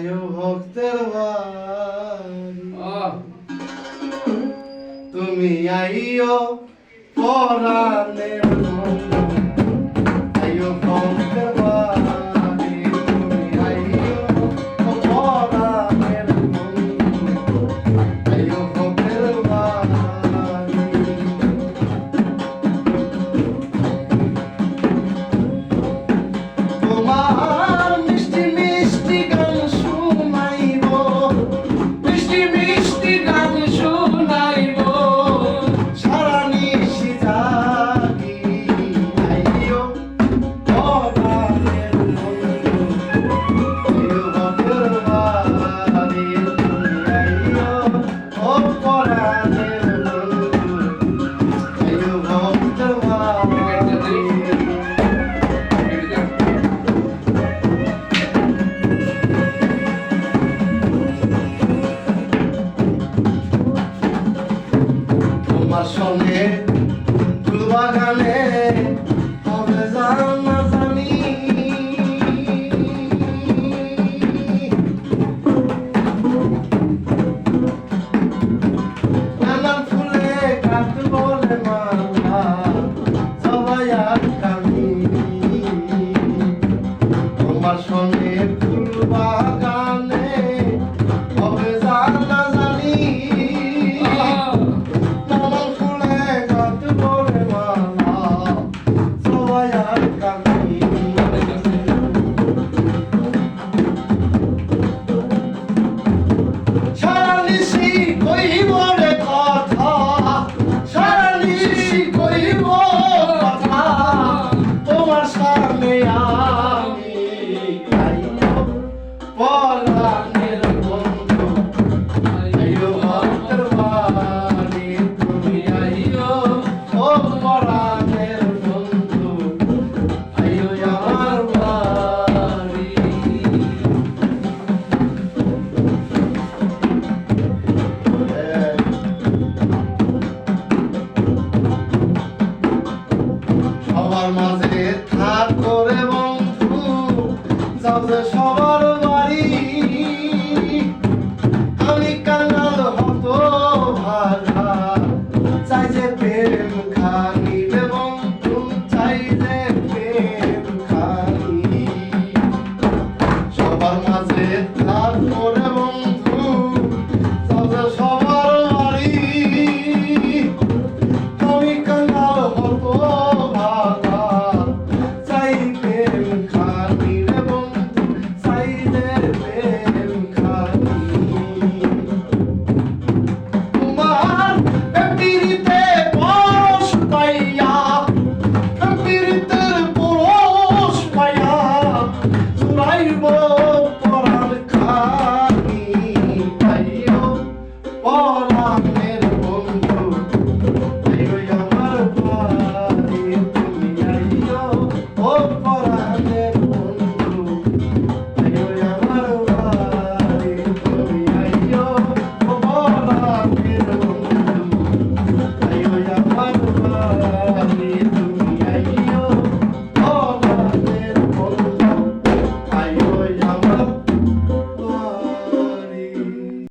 যায় ভক্তের তুমি আইও পরাণের সঙ্গে ফুলবাগানে হবে জানা জানি। নানান ফুলে কাটবো রে মাথা সবাই আর কানি তোমার সঙ্গে ফুলবাগানে সবার বাড়ি। আমি কান্নাল ভাষা চাই যে প্রেম খানি এবং চাই সবার মাঝে তারপর এবং সবার বাড়ি। আমি কান্নাল হতো ভাষা চাই প্রেম 哦